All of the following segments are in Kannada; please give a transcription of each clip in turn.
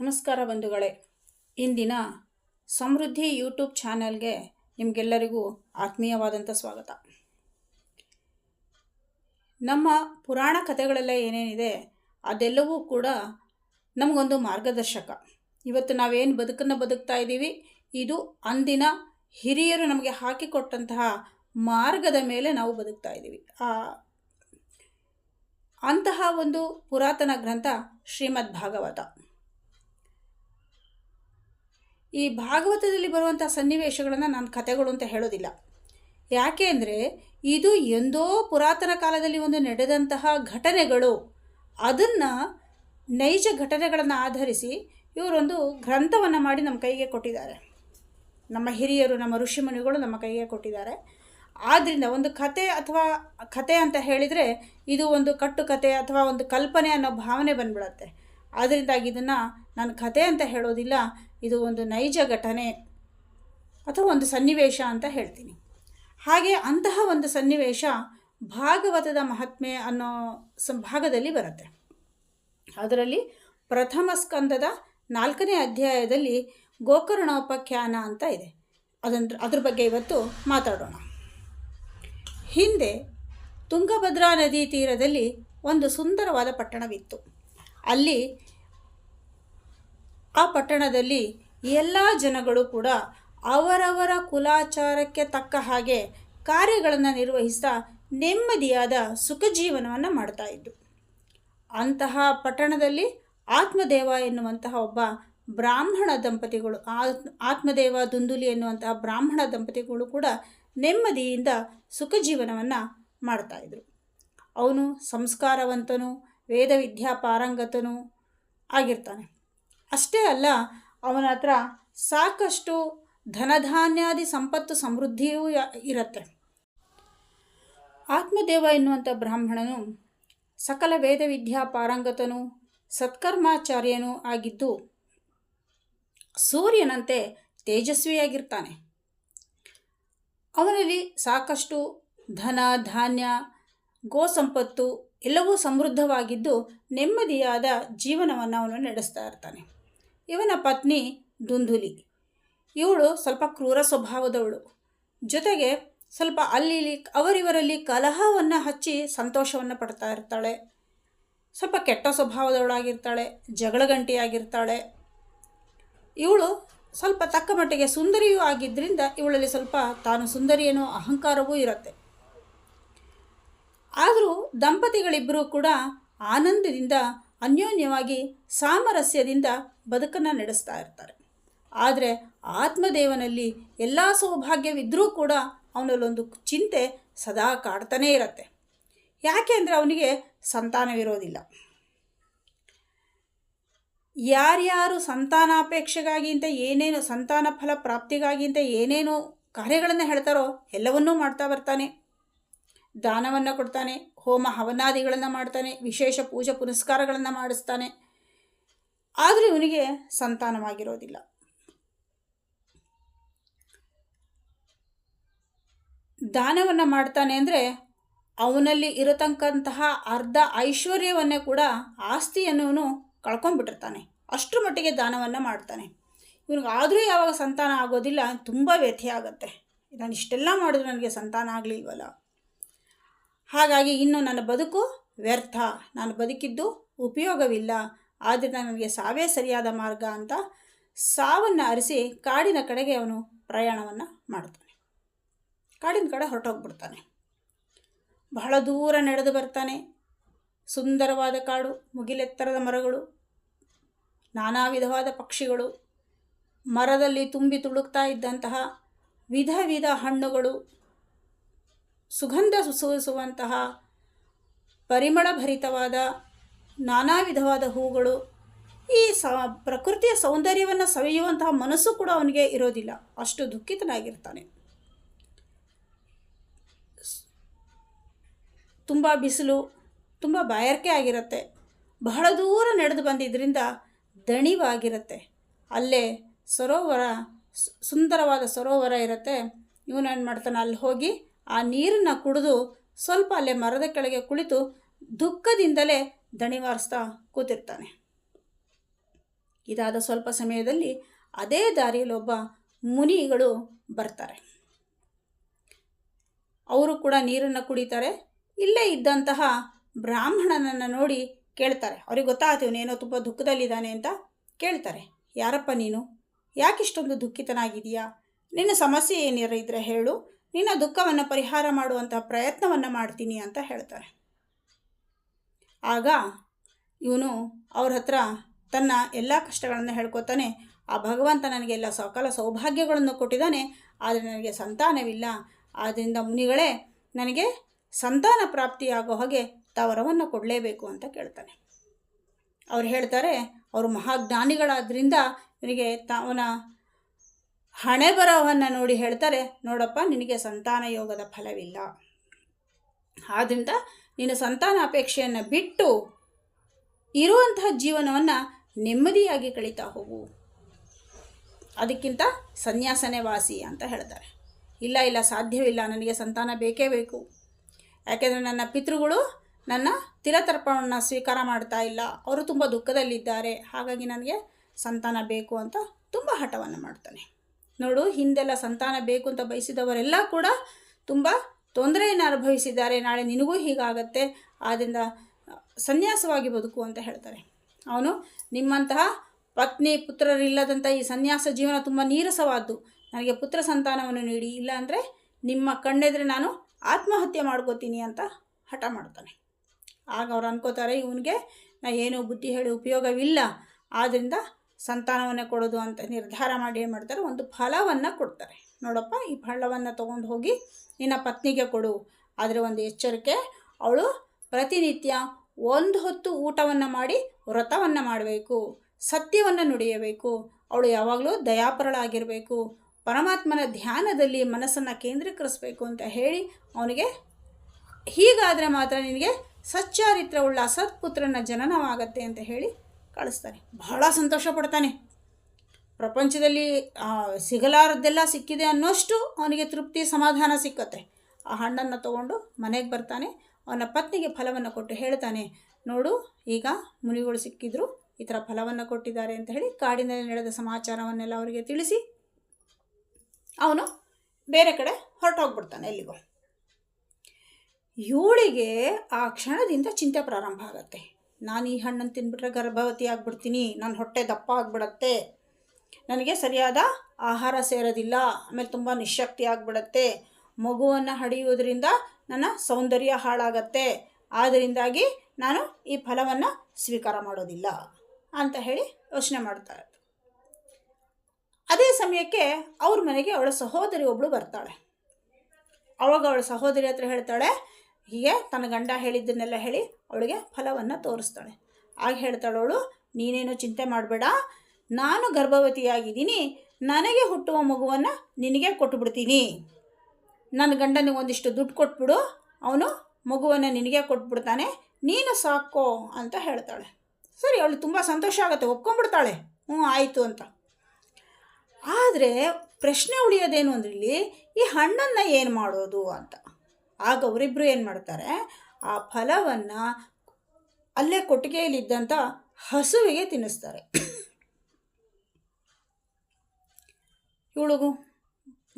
ನಮಸ್ಕಾರ ಬಂಧುಗಳೇ. ಇಂದಿನ ಸಮೃದ್ಧಿ ಯೂಟ್ಯೂಬ್ ಚಾನೆಲ್ಗೆ ನಿಮಗೆಲ್ಲರಿಗೂ ಆತ್ಮೀಯವಾದಂಥ ಸ್ವಾಗತ. ನಮ್ಮ ಪುರಾಣ ಕಥೆಗಳೆಲ್ಲ ಏನೇನಿದೆ ಅದೆಲ್ಲವೂ ಕೂಡ ನಮಗೊಂದು ಮಾರ್ಗದರ್ಶಕ. ಇವತ್ತು ನಾವೇನು ಬದುಕನ್ನು ಬದುಕ್ತಾ ಇದ್ದೀವಿ, ಇದು ಅಂದಿನ ಹಿರಿಯರು ನಮಗೆ ಹಾಕಿಕೊಟ್ಟಂತಹ ಮಾರ್ಗದ ಮೇಲೆ ನಾವು ಬದುಕ್ತಾ ಇದ್ದೀವಿ. ಆ ಅಂತಹ ಒಂದು ಪುರಾತನ ಗ್ರಂಥ ಶ್ರೀಮದ್ ಭಾಗವತ ಈ ಭಾಗವತದಲ್ಲಿ ಬರುವಂಥ ಸನ್ನಿವೇಶಗಳನ್ನು ನಾನು ಕಥೆಗಳು ಅಂತ ಹೇಳೋದಿಲ್ಲ. ಯಾಕೆ ಅಂದರೆ ಇದು ಎಂದೋ ಪುರಾತನ ಕಾಲದಲ್ಲಿ ಒಂದು ನಡೆದಂತಹ ಘಟನೆಗಳು. ಅದನ್ನು ನೈಜ ಘಟನೆಗಳನ್ನು ಆಧರಿಸಿ ಇವರೊಂದು ಗ್ರಂಥವನ್ನು ಮಾಡಿ ನಮ್ಮ ಕೈಗೆ ಕೊಟ್ಟಿದ್ದಾರೆ. ನಮ್ಮ ಹಿರಿಯರು, ನಮ್ಮ ಋಷಿಮುನಿಗಳು ನಮ್ಮ ಕೈಗೆ ಕೊಟ್ಟಿದ್ದಾರೆ. ಆದ್ದರಿಂದ ಒಂದು ಕತೆ ಅಥವಾ ಕತೆ ಅಂತ ಹೇಳಿದರೆ ಇದು ಒಂದು ಕಟ್ಟುಕತೆ ಅಥವಾ ಒಂದು ಕಲ್ಪನೆ ಅನ್ನೋ ಭಾವನೆ ಬಂದ್ಬಿಡತ್ತೆ. ಆದ್ದರಿಂದಾಗಿ ಇದನ್ನು ನಾನು ಕತೆ ಅಂತ ಹೇಳೋದಿಲ್ಲ ಇದು ಒಂದು ನೈಜ ಘಟನೆ ಅಥವಾ ಒಂದು ಸನ್ನಿವೇಶ ಅಂತ ಹೇಳ್ತೀನಿ. ಹಾಗೆ ಅಂತಹ ಒಂದು ಸನ್ನಿವೇಶ ಭಾಗವತದ ಮಹಾತ್ಮೆ ಅನ್ನೋ ಸಂಭಾಗದಲ್ಲಿ ಭಾಗದಲ್ಲಿ ಬರುತ್ತೆ. ಅದರಲ್ಲಿ ಪ್ರಥಮ ಸ್ಕಂದದ ನಾಲ್ಕನೇ ಅಧ್ಯಾಯದಲ್ಲಿ ಗೋಕರ್ಣೋಪಖ್ಯಾನ ಅಂತ ಇದೆ. ಅದನ್ನ ಅದ್ರ ಬಗ್ಗೆ ಇವತ್ತು ಮಾತಾಡೋಣ. ಹಿಂದೆ ತುಂಗಭದ್ರಾ ನದಿ ತೀರದಲ್ಲಿ ಒಂದು ಸುಂದರವಾದ ಪಟ್ಟಣವಿತ್ತು. ಅಲ್ಲಿ ಆ ಪಟ್ಟಣದಲ್ಲಿ ಎಲ್ಲ ಜನಗಳು ಕೂಡ ಅವರವರ ಕುಲಾಚಾರಕ್ಕೆ ತಕ್ಕ ಹಾಗೆ ಕಾರ್ಯಗಳನ್ನು ನಿರ್ವಹಿಸ್ತಾ ನೆಮ್ಮದಿಯಾದ ಸುಖ ಜೀವನವನ್ನು ಮಾಡ್ತಾ ಇದ್ದು ಅಂತಹ ಪಟ್ಟಣದಲ್ಲಿ ಆತ್ಮದೇವ ಎನ್ನುವಂತಹ ಒಬ್ಬ ಬ್ರಾಹ್ಮಣ ದಂಪತಿಗಳು ಆತ್ಮದೇವ ದುಂದುಲಿ ಎನ್ನುವಂತಹ ಬ್ರಾಹ್ಮಣ ದಂಪತಿಗಳು ಕೂಡ ನೆಮ್ಮದಿಯಿಂದ ಸುಖ ಜೀವನವನ್ನು ಮಾಡ್ತಾಯಿದ್ರು ಅವನು ಸಂಸ್ಕಾರವಂತನು ವೇದ ವಿದ್ಯಾ ಪಾರಂಗತನು ಆಗಿರ್ತಾನೆ. ಅಷ್ಟೇ ಅಲ್ಲ, ಅವನ ಹತ್ರ ಸಾಕಷ್ಟು ಧನಧಾನ್ಯಾದಿ ಸಂಪತ್ತು ಸಮೃದ್ಧಿಯೂ ಇರುತ್ತೆ. ಆತ್ಮದೇವ ಎನ್ನುವಂಥ ಬ್ರಾಹ್ಮಣನು ಸಕಲ ವೇದ ವಿದ್ಯಾ ಪಾರಂಗತನು, ಸತ್ಕರ್ಮಾಚಾರ್ಯನೂ ಆಗಿದ್ದು ಸೂರ್ಯನಂತೆ ತೇಜಸ್ವಿಯಾಗಿರ್ತಾನೆ. ಅವನಲ್ಲಿ ಸಾಕಷ್ಟು ಧನ, ಧಾನ್ಯ, ಗೋ ಸಂಪತ್ತು ಎಲ್ಲವೂ ಸಮೃದ್ಧವಾಗಿದ್ದು ನೆಮ್ಮದಿಯಾದ ಜೀವನವನ್ನು ಅವನು ನಡೆಸ್ತಾ ಇರ್ತಾನೆ. ಇವನ ಪತ್ನಿ ದುಂದುಲಿ. ಇವಳು ಸ್ವಲ್ಪ ಕ್ರೂರ ಸ್ವಭಾವದವಳು. ಜೊತೆಗೆ ಸ್ವಲ್ಪ ಅಲ್ಲಿ ಅವರಿವರಲ್ಲಿ ಕಲಹವನ್ನು ಹಚ್ಚಿ ಸಂತೋಷವನ್ನು ಪಡ್ತಾ ಇರ್ತಾಳೆ. ಸ್ವಲ್ಪ ಕೆಟ್ಟ ಸ್ವಭಾವದವಳಾಗಿರ್ತಾಳೆ, ಜಗಳಗಂಟಿಯಾಗಿರ್ತಾಳೆ. ಇವಳು ಸ್ವಲ್ಪ ತಕ್ಕ ಮಟ್ಟಿಗೆ ಸುಂದರಿಯೂ ಆಗಿದ್ದರಿಂದ ಇವಳಲ್ಲಿ ಸ್ವಲ್ಪ ತಾನು ಸುಂದರಿ ಅಹಂಕಾರವೂ ಇರುತ್ತೆ. ಆದರೂ ದಂಪತಿಗಳಿಬ್ಬರೂ ಕೂಡ ಆನಂದದಿಂದ, ಅನ್ಯೋನ್ಯವಾಗಿ ಸಾಮರಸ್ಯದಿಂದ ಬದುಕನ್ನು ನಡೆಸ್ತಾ ಇರ್ತಾರೆ. ಆದರೆ ಆತ್ಮದೇವನಲ್ಲಿ ಎಲ್ಲ ಸೌಭಾಗ್ಯವಿದ್ದರೂ ಕೂಡ ಅವನಲ್ಲೊಂದು ಚಿಂತೆ ಸದಾ ಕಾಡ್ತಾನೇ ಇರತ್ತೆ. ಯಾಕೆ ಅಂದರೆ ಅವನಿಗೆ ಸಂತಾನವಿರೋದಿಲ್ಲ. ಯಾರ್ಯಾರು ಸಂತಾನಾಪೇಕ್ಷೆಗಾಗಿ ಅಂತ ಏನೇನು ಸಂತಾನ ಫಲ ಪ್ರಾಪ್ತಿಗಾಗಿ ಅಂತ ಏನೇನು ಕಾರ್ಯಗಳನ್ನು ಹೇಳ್ತಾರೋ ಎಲ್ಲವನ್ನೂ ಮಾಡ್ತಾ ಬರ್ತಾನೆ. ದಾನವನ್ನು ಕೊಡ್ತಾನೆ, ಹೋಮ ಹವನಾದಿಗಳನ್ನು ಮಾಡ್ತಾನೆ, ವಿಶೇಷ ಪೂಜೆ ಪುನಸ್ಕಾರಗಳನ್ನು ಮಾಡಿಸ್ತಾನೆ. ಆದರೂ ಇವನಿಗೆ ಸಂತಾನವಾಗಿರೋದಿಲ್ಲ. ದಾನವನ್ನು ಮಾಡ್ತಾನೆ ಅಂದರೆ ಅವನಲ್ಲಿ ಇರತಕ್ಕಂತಹ ಅರ್ಧ ಐಶ್ವರ್ಯವನ್ನೇ ಕೂಡ ಆಸ್ತಿಯನ್ನು ಕಳ್ಕೊಂಡ್ಬಿಟ್ಟಿರ್ತಾನೆ. ಅಷ್ಟರ ಮಟ್ಟಿಗೆ ದಾನವನ್ನು ಮಾಡ್ತಾನೆ. ಆದರೂ ಯಾವಾಗ ಸಂತಾನ ಆಗೋದಿಲ್ಲ, ತುಂಬ ವ್ಯಥೆ ಆಗುತ್ತೆ. ನಾನು ಇಷ್ಟೆಲ್ಲ ಮಾಡಿದ್ರು ನನಗೆ ಸಂತಾನ ಆಗಲಿಲ್ವಲ್ಲ. ಹಾಗಾಗಿ ಇನ್ನು ನನ್ನ ಬದುಕು ವ್ಯರ್ಥ. ನಾನು ಬದುಕಿದ್ದು ಉಪಯೋಗವಿಲ್ಲ. ಆದ್ದರಿಂದ ನನಗೆ ಸಾವೇ ಸರಿಯಾದ ಮಾರ್ಗ ಅಂತ ಸಾವನ್ನು ಅರಿಸಿ ಕಾಡಿನ ಕಡೆಗೆ ಅವನು ಪ್ರಯಾಣವನ್ನು ಮಾಡ್ತಾನೆ. ಕಾಡಿನ ಕಡೆ ಹೊರಟೋಗ್ಬಿಡ್ತಾನೆ. ಬಹಳ ದೂರ ನಡೆದು ಬರ್ತಾನೆ. ಸುಂದರವಾದ ಕಾಡು, ಮುಗಿಲೆತ್ತರದ ಮರಗಳು ನಾನಾ ವಿಧವಾದ ಪಕ್ಷಿಗಳು, ಮರದಲ್ಲಿ ತುಂಬಿ ತುಳುಕ್ತಾ ಇದ್ದಂತಹ ವಿಧ ವಿಧ ಹಣ್ಣುಗಳು ಸುಗಂಧ ಸುಸೂಸುವಂತಹ ಪರಿಮಳಭರಿತವಾದ ನಾನಾ ವಿಧವಾದ ಹೂಗಳು ಈ ಸ, ಪ್ರಕೃತಿಯ ಸೌಂದರ್ಯವನ್ನು ಸವಿಯುವಂತಹ ಮನಸ್ಸು ಕೂಡ ಅವನಿಗೆ ಇರೋದಿಲ್ಲ. ಅಷ್ಟು ದುಃಖಿತನಾಗಿರ್ತಾನೆ. ತುಂಬ ಬಿಸಿಲು, ತುಂಬ ಬಾಯಾರಿಕೆ ಆಗಿರುತ್ತೆ. ಬಹಳ ದೂರ ನಡೆದು ಬಂದಿದ್ದರಿಂದ ದಣಿವಾಗಿರುತ್ತೆ. ಅಲ್ಲೇ ಸರೋವರ, ಸುಂದರವಾದ ಸರೋವರ ಇರುತ್ತೆ. ಇವನು ಏನು ಮಾಡ್ತಾನೆ? ಅಲ್ಲಿ ಹೋಗಿ ಆ ನೀರನ್ನು ಕುಡಿದು ಸ್ವಲ್ಪ ಅಲ್ಲೇ ಮರದ ಕೆಳಗೆ ಕುಳಿತು ದುಃಖದಿಂದಲೇ ದಣಿವಾರಿಸ್ತಾ ಕೂತಿರ್ತಾನೆ. ಇದಾದ ಸ್ವಲ್ಪ ಸಮಯದಲ್ಲಿ ಅದೇ ದಾರಿಯಲ್ಲೊಬ್ಬ ಮುನಿಗಳು ಬರ್ತಾರೆ. ಅವರು ಕೂಡ ನೀರನ್ನು ಕುಡಿತಾರೆ. ಇಲ್ಲೇ ಇದ್ದಂತಹ ಬ್ರಾಹ್ಮಣನನ್ನು ನೋಡಿ ಕೇಳ್ತಾರೆ. ಅವ್ರಿಗೆ ಗೊತ್ತಾಗುತ್ತೆ ಇವನೇನೋ ತುಂಬ ದುಃಖದಲ್ಲಿದ್ದಾನೆ ಅಂತ ಕೇಳ್ತಾರೆ. ಯಾರಪ್ಪ ನೀನು? ಯಾಕಿಷ್ಟೊಂದು ದುಃಖಿತನಾಗಿದೆಯಾ ನಿನ್ನ ಸಮಸ್ಯೆ ಏನಿರ ಇದ್ರೆ ಹೇಳು. ನಿನ್ನ ದುಃಖವನ್ನು ಪರಿಹಾರ ಮಾಡುವಂಥ ಪ್ರಯತ್ನವನ್ನು ಮಾಡ್ತೀನಿ ಅಂತ ಹೇಳ್ತಾರೆ. ಆಗ ಇವನು ಅವ್ರ ಹತ್ರ ತನ್ನ ಎಲ್ಲ ಕಷ್ಟಗಳನ್ನು ಹೇಳ್ಕೊತಾನೆ, ಆ ಭಗವಂತ ನನಗೆ ಎಲ್ಲ ಸಕಲ ಸೌಭಾಗ್ಯಗಳನ್ನು ಕೊಟ್ಟಿದ್ದಾನೆ, ಆದರೆ ನನಗೆ ಸಂತಾನವಿಲ್ಲ. ಆದ್ದರಿಂದ ಮುನಿಗಳೇ ನನಗೆ ಸಂತಾನ ಪ್ರಾಪ್ತಿಯಾಗೋ ಹಾಗೆ ತವರವನ್ನು ಕೊಡಲೇಬೇಕು ಅಂತ ಕೇಳ್ತಾನೆ. ಅವ್ರು ಹೇಳ್ತಾರೆ, ಅವರು ಮಹಾಜ್ಞಾನಿಗಳಾದ್ರಿಂದ ಇವನಿಗೆ ತಾವನ ಹಣೆ ಬರಹವನ್ನು ನೋಡಿ ಹೇಳ್ತಾರೆ, ನೋಡಪ್ಪ, ನಿನಗೆ ಸಂತಾನ ಯೋಗದ ಫಲವಿಲ್ಲ. ಆದ್ದರಿಂದ ನೀನು ಸಂತಾನ ಅಪೇಕ್ಷೆಯನ್ನು ಬಿಟ್ಟು ಇರುವಂತಹ ಜೀವನವನ್ನು ನೆಮ್ಮದಿಯಾಗಿ ಕಳೀತಾ ಹೋಗು. ಅದಕ್ಕಿಂತ ಸನ್ಯಾಸನೇ ವಾಸಿ ಅಂತ ಹೇಳ್ತಾರೆ. ಇಲ್ಲ ಇಲ್ಲ, ಸಾಧ್ಯವಿಲ್ಲ, ನನಗೆ ಸಂತಾನ ಬೇಕೇ ಬೇಕು. ಯಾಕೆಂದರೆ ನನ್ನ ಪಿತೃಗಳು ನನ್ನ ತಿಲತರ್ಪಣವನ್ನು ಸ್ವೀಕಾರ ಮಾಡ್ತಾ ಇಲ್ಲ. ಅವರು ತುಂಬ ದುಃಖದಲ್ಲಿದ್ದಾರೆ. ಹಾಗಾಗಿ ನನಗೆ ಸಂತಾನ ಬೇಕು ಅಂತ ತುಂಬ ಹಠವನ್ನು ಮಾಡ್ತಾನೆ. ನೋಡು, ಹಿಂದೆಲ್ಲ ಸಂತಾನ ಬೇಕು ಅಂತ ಬಯಸಿದವರೆಲ್ಲ ಕೂಡ ತುಂಬ ತೊಂದರೆಯನ್ನು ಅನುಭವಿಸಿದ್ದಾರೆ. ನಾಳೆ ನಿನಗೂ ಹೀಗಾಗತ್ತೆ. ಆದ್ದರಿಂದ ಸನ್ಯಾಸವಾಗಿ ಬದುಕು ಅಂತ ಹೇಳ್ತಾರೆ. ಅವನು ನಿಮ್ಮಂತಹ ಪತ್ನಿ ಪುತ್ರರಿಲ್ಲದಂಥ ಈ ಸನ್ಯಾಸ ಜೀವನ ತುಂಬ ನೀರಸವಾದ್ದು. ನನಗೆ ಪುತ್ರ ಸಂತಾನವನ್ನು ನೀಡಿ. ಇಲ್ಲಾಂದರೆ ನಿಮ್ಮ ಕಣ್ಣೆದ್ರೆ ನಾನು ಆತ್ಮಹತ್ಯೆ ಮಾಡ್ಕೋತೀನಿ ಅಂತ ಹಠ ಮಾಡ್ತಾನೆ. ಆಗ ಅವ್ರು ಅನ್ಕೋತಾರೆ, ಇವನಿಗೆ ನಾ ಏನೂ ಬುದ್ಧಿ ಹೇಳಿ ಉಪಯೋಗವಿಲ್ಲ. ಆದ್ದರಿಂದ ಸಂತಾನವನ್ನು ಕೊಡೋದು ಅಂತ ನಿರ್ಧಾರ ಮಾಡಿ ಏನು ಮಾಡ್ತಾರೆ? ಒಂದು ಫಲವನ್ನು ಕೊಡ್ತಾರೆ. ನೋಡಪ್ಪ, ಈ ಫಲವನ್ನು ತೊಗೊಂಡು ಹೋಗಿ ನಿನ್ನ ಪತ್ನಿಗೆ ಕೊಡು. ಆದರೆ ಒಂದು ಎಚ್ಚರಿಕೆ, ಅವಳು ಪ್ರತಿನಿತ್ಯ ಒಂದು ಹೊತ್ತು ಊಟವನ್ನು ಮಾಡಿ ವ್ರತವನ್ನು ಮಾಡಬೇಕು. ಸತ್ಯವನ್ನು ನುಡಿಯಬೇಕು. ಅವಳು ಯಾವಾಗಲೂ ದಯಾಪರಳಾಗಿರಬೇಕು. ಪರಮಾತ್ಮನ ಧ್ಯಾನದಲ್ಲಿ ಮನಸ್ಸನ್ನು ಕೇಂದ್ರೀಕರಿಸಬೇಕು ಅಂತ ಹೇಳಿ ಅವನಿಗೆ ಹೀಗಾದರೆ ಮಾತ್ರ ನಿನಗೆ ಸಚ್ಚಾರಿತ್ರವುಳ್ಳ ಸತ್ಪುತ್ರನ ಜನನವಾಗತ್ತೆ ಅಂತ ಹೇಳಿ ಕಳಿಸ್ತಾನೆ ಬಹಳ ಸಂತೋಷ ಪಡ್ತಾನೆ. ಪ್ರಪಂಚದಲ್ಲಿ ಸಿಗಲಾರದ್ದೆಲ್ಲ ಸಿಕ್ಕಿದೆ ಅನ್ನೋಷ್ಟು ಅವನಿಗೆ ತೃಪ್ತಿ, ಸಮಾಧಾನ ಸಿಕ್ಕತ್ತೆ. ಆ ಹಣ್ಣನ್ನು ತಗೊಂಡು ಮನೆಗೆ ಬರ್ತಾನೆ. ಅವನ ಪತ್ನಿಗೆ ಫಲವನ್ನು ಕೊಟ್ಟು ಹೇಳ್ತಾನೆ, ನೋಡು, ಈಗ ಮುನಿಗಳು ಸಿಕ್ಕಿದ್ರು, ಈ ಥರ ಫಲವನ್ನು ಕೊಟ್ಟಿದ್ದಾರೆ ಅಂತ ಹೇಳಿ ಕಾಡಿನಲ್ಲಿ ನಡೆದ ಸಮಾಚಾರವನ್ನೆಲ್ಲ ಅವರಿಗೆ ತಿಳಿಸಿ, ಅವನು ಬೇರೆ ಕಡೆ ಹೊರಟೋಗ್ಬಿಡ್ತಾನೆ ಎಲ್ಲಿಗೋ. ಇವಳಿಗೆ ಆ ಕ್ಷಣದಿಂದ ಚಿಂತೆ ಪ್ರಾರಂಭ ಆಗುತ್ತೆ. ನಾನು ಈ ಹಣ್ಣನ್ನು ತಿಂದ್ಬಿಟ್ರೆ ಗರ್ಭವತಿ ಆಗಿಬಿಡ್ತೀನಿ, ನನ್ನ ಹೊಟ್ಟೆ ದಪ್ಪ ಆಗಿಬಿಡತ್ತೆ. ನನಗೆ ಸರಿಯಾದ ಆಹಾರ ಸೇರೋದಿಲ್ಲ, ಆಮೇಲೆ ತುಂಬ ನಿಶಕ್ತಿ ಆಗಿಬಿಡತ್ತೆ. ಮಗುವನ್ನು ಹಡಿಯುವುದರಿಂದ ನನ್ನ ಸೌಂದರ್ಯ ಹಾಳಾಗತ್ತೆ. ಆದ್ದರಿಂದಾಗಿ ನಾನು ಈ ಫಲವನ್ನು ಸ್ವೀಕಾರ ಮಾಡೋದಿಲ್ಲ ಅಂತ ಹೇಳಿ ಯೋಚನೆ ಮಾಡ್ತಾಳೆ ಅದೇ ಸಮಯಕ್ಕೆ ಅವ್ರ ಮನೆಗೆ ಅವಳ ಸಹೋದರಿ ಒಬ್ಬಳು ಬರ್ತಾಳೆ. ಅವಾಗ ಅವಳ ಸಹೋದರಿ ಹತ್ರ ಹೇಳ್ತಾಳೆ ಹೀಗೆ ತನ್ನ ಗಂಡ ಹೇಳಿದ್ದನ್ನೆಲ್ಲ ಹೇಳಿ ಅವಳಿಗೆ ಫಲವನ್ನು ತೋರಿಸ್ತಾಳೆ. ಆಗ ಹೇಳ್ತಾಳೆ ಅವಳು, ನೀನೇನು ಚಿಂತೆ ಮಾಡಬೇಡ. ನಾನು ಗರ್ಭವತಿಯಾಗಿದ್ದೀನಿ. ನನಗೆ ಹುಟ್ಟುವ ಮಗುವನ್ನು ನಿನಗೆ ಕೊಟ್ಬಿಡ್ತೀನಿ. ನನ್ನ ಗಂಡನಿಗೆ ಒಂದಿಷ್ಟು ದುಡ್ಡು ಕೊಟ್ಬಿಡು. ಅವನು ಮಗುವನ್ನು ನಿನಗೆ ಕೊಟ್ಬಿಡ್ತಾನೆ. ನೀನು ಸಾಕೋ ಅಂತ ಹೇಳ್ತಾಳೆ. ಸರಿ, ಅವಳು ತುಂಬ ಸಂತೋಷ ಆಗುತ್ತೆ, ಒಪ್ಕೊಂಡ್ಬಿಡ್ತಾಳೆ. ಹ್ಞೂ, ಆಯಿತು ಅಂತ. ಆದರೆ ಪ್ರಶ್ನೆ ಉಳಿಯೋದೇನು ಅಂದ್ರೆ ಇಲ್ಲಿ ಈ ಹಣ್ಣನ್ನು ಏನು ಮಾಡೋದು ಅಂತ. ಆಗ ಅವರಿಬ್ಬರು ಏನು ಮಾಡ್ತಾರೆ? ಆ ಫಲವನ್ನು ಅಲ್ಲೇ ಕೊಟ್ಟಿಗೆಯಲ್ಲಿದ್ದಂಥ ಹಸುವಿಗೆ ತಿನ್ನಿಸ್ತಾರೆ. ಇವಳಿಗೂ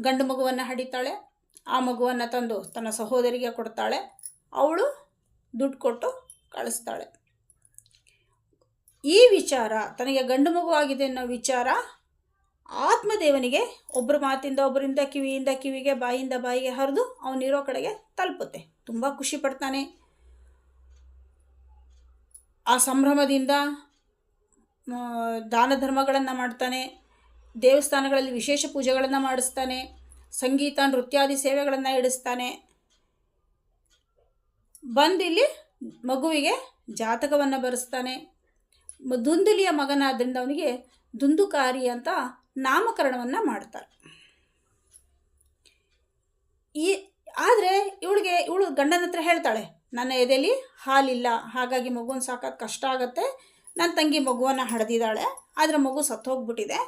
ಗಂಡು ಮಗುವನ್ನು ಹಡಿತಾಳೆ, ಆ ಮಗುವನ್ನು ತಂದು ತನ್ನ ಸಹೋದರಿಗೆ ಕೊಡ್ತಾಳೆ, ಅವಳು ದುಡ್ಡು ಕೊಟ್ಟು ಕಳಿಸ್ತಾಳೆ. ಈ ವಿಚಾರ ತನಗೆ ಗಂಡು ಮಗು ಆಗಿದೆ ಅನ್ನೋ ವಿಚಾರ ಆತ್ಮದೇವನಿಗೆ ಒಬ್ಬರ ಮಾತಿಂದ ಒಬ್ಬರಿಂದ ಕಿವಿಯಿಂದ ಕಿವಿಗೆ ಬಾಯಿಂದ ಬಾಯಿಗೆ ಹರಿದು ಅವನಿರೋ ಕಡೆಗೆ ತಲುಪುತ್ತೆ. ತುಂಬ ಖುಷಿ ಪಡ್ತಾನೆ. ಆ ಸಂಭ್ರಮದಿಂದ ದಾನ ಧರ್ಮಗಳನ್ನು ಮಾಡ್ತಾನೆ. ದೇವಸ್ಥಾನಗಳಲ್ಲಿ ವಿಶೇಷ ಪೂಜೆಗಳನ್ನು ಮಾಡಿಸ್ತಾನೆ. ಸಂಗೀತ, ನೃತ್ಯಾದಿ ಸೇವೆಗಳನ್ನು ಇಡಿಸ್ತಾನೆ. ಬಂದಿಲ್ಲಿ ಮಗುವಿಗೆ ಜಾತಕವನ್ನು ಬರೆಸ್ತಾನೆ. ದುಂದುಲಿಯ ಮಗನಾದ್ರಿಂದ ಅವನಿಗೆ ದುಂದುಕಾರಿ ಅಂತ ನಾಮಕರಣವನ್ನು ಮಾಡ್ತಾರೆ. ಈ, ಆದರೆ ಇವಳಿಗೆ, ಇವಳು ಗಂಡನ ಹತ್ರ ಹೇಳ್ತಾಳೆ, ನನ್ನ ಎದೆಯಲ್ಲಿ ಹಾಲಿಲ್ಲ, ಹಾಗಾಗಿ ಮಗುವನ್ನು ಸಾಕೋದು ಕಷ್ಟ ಆಗುತ್ತೆ ನನ್ನ ತಂಗಿ ಮಗುವನ್ನು ಹಡೆದಿದ್ದಾಳೆ ಆದರೆ ಮಗು ಸತ್ತೋಗ್ಬಿಟ್ಟಿದೆ,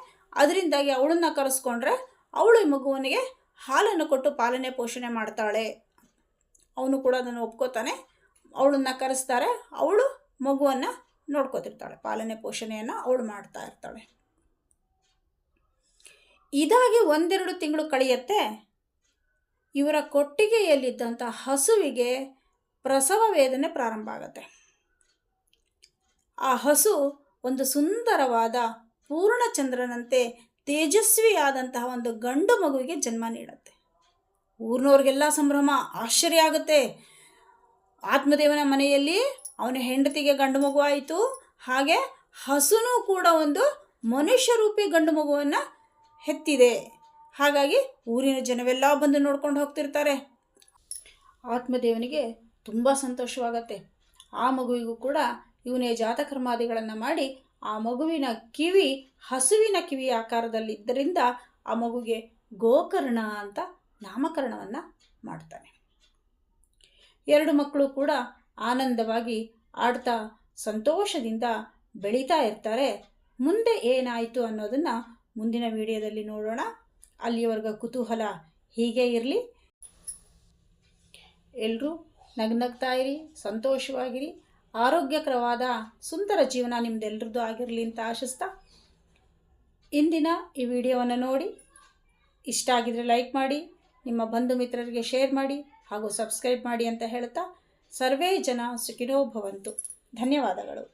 ಅದರಿಂದಾಗಿ ಅವಳನ್ನು ಕರೆಸ್ಕೊಂಡ್ರೆ ಅವಳು ಈ ಮಗುವನಿಗೆ ಹಾಲನ್ನು ಕೊಟ್ಟು ಪಾಲನೆ ಪೋಷಣೆ ಮಾಡ್ತಾಳೆ. ಅವನು ಕೂಡ ಅದನ್ನು ಒಪ್ಕೋತಾನೆ, ಅವಳನ್ನು ಕರೆಸ್ತಾರೆ, ಅವಳು ಮಗುವನ್ನು ನೋಡ್ಕೋತಿರ್ತಾಳೆ, ಪಾಲನೆ ಪೋಷಣೆಯನ್ನು ಅವಳು ಮಾಡ್ತಾ ಇರ್ತಾಳೆ. ಇದಾಗಿ ಒಂದೆರಡು ತಿಂಗಳು ಕಳೆಯುತ್ತೆ. ಇವರ ಕೊಟ್ಟಿಗೆಯಲ್ಲಿದ್ದಂಥ ಹಸುವಿಗೆ ಪ್ರಸವ ವೇದನೆ ಪ್ರಾರಂಭ ಆಗುತ್ತೆ. ಆ ಹಸು ಒಂದು ಸುಂದರವಾದ ಪೂರ್ಣಚಂದ್ರನಂತೆ ತೇಜಸ್ವಿಯಾದಂತಹ ಒಂದು ಗಂಡು ಮಗುವಿಗೆ ಜನ್ಮ ನೀಡುತ್ತೆ. ಊರಿನವ್ರಿಗೆಲ್ಲ ಸಂಭ್ರಮ, ಆಶ್ಚರ್ಯ ಆಗುತ್ತೆ. ಆತ್ಮದೇವನ ಮನೆಯಲ್ಲಿ ಅವನ ಹೆಂಡತಿಗೆ ಗಂಡು ಮಗು ಆಯಿತು. ಹಾಗೆ ಹಸುನೂ ಕೂಡ ಒಂದು ಮನುಷ್ಯ ರೂಪಿ ಗಂಡು ಮಗುವನ್ನು ಹೆತ್ತಿದೆ. ಹಾಗಾಗಿ ಊರಿನ ಜನವೆಲ್ಲ ಬಂದು ನೋಡ್ಕೊಂಡು ಹೋಗ್ತಿರ್ತಾರೆ. ಆತ್ಮದೇವನಿಗೆ ತುಂಬ ಸಂತೋಷವಾಗತ್ತೆ. ಆ ಮಗುವಿಗೂ ಕೂಡ ಇವನೇ ಜಾತಕರ್ಮಾದಿಗಳನ್ನು ಮಾಡಿ ಆ ಮಗುವಿನ ಕಿವಿ ಹಸುವಿನ ಕಿವಿ ಆಕಾರದಲ್ಲಿದ್ದರಿಂದ ಆ ಮಗುಗೆ ಗೋಕರ್ಣ ಅಂತ ನಾಮಕರಣವನ್ನು ಮಾಡ್ತಾನೆ. ಎರಡು ಮಕ್ಕಳು ಕೂಡ ಆನಂದವಾಗಿ ಆಡ್ತಾ ಸಂತೋಷದಿಂದ ಬೆಳೀತಾ ಇರ್ತಾರೆ. ಮುಂದೆ ಏನಾಯಿತು ಅನ್ನೋದನ್ನು ಮುಂದಿನ ವಿಡಿಯೋದಲ್ಲಿ ನೋಡೋಣ. ಅಲ್ಲಿವರೆಗೂ ಕುತೂಹಲ ಹೀಗೆ ಇರಲಿ. ಎಲ್ಲರೂ ನಗ್ನಗ್ತಾ ಇರಿ, ಸಂತೋಷವಾಗಿರಿ. ಆರೋಗ್ಯಕರವಾದ, ಸುಂದರ ಜೀವನ ನಿಮ್ಮದೆಲ್ಲರದ್ದು ಆಗಿರಲಿ ಅಂತ ಆಶಿಸ್ತಾ ಇಂದಿನ ಈ ವಿಡಿಯೋವನ್ನು ನೋಡಿ. ಇಷ್ಟ ಆಗಿದರೆ ಲೈಕ್ ಮಾಡಿ, ನಿಮ್ಮ ಬಂಧು ಮಿತ್ರರಿಗೆ ಶೇರ್ ಮಾಡಿ ಹಾಗೂ ಸಬ್ಸ್ಕ್ರೈಬ್ ಮಾಡಿ ಅಂತ ಹೇಳ್ತಾ ಸರ್ವೇ ಜನ ಸುಖಿನೋ ಭವಂತು. ಧನ್ಯವಾದಗಳು.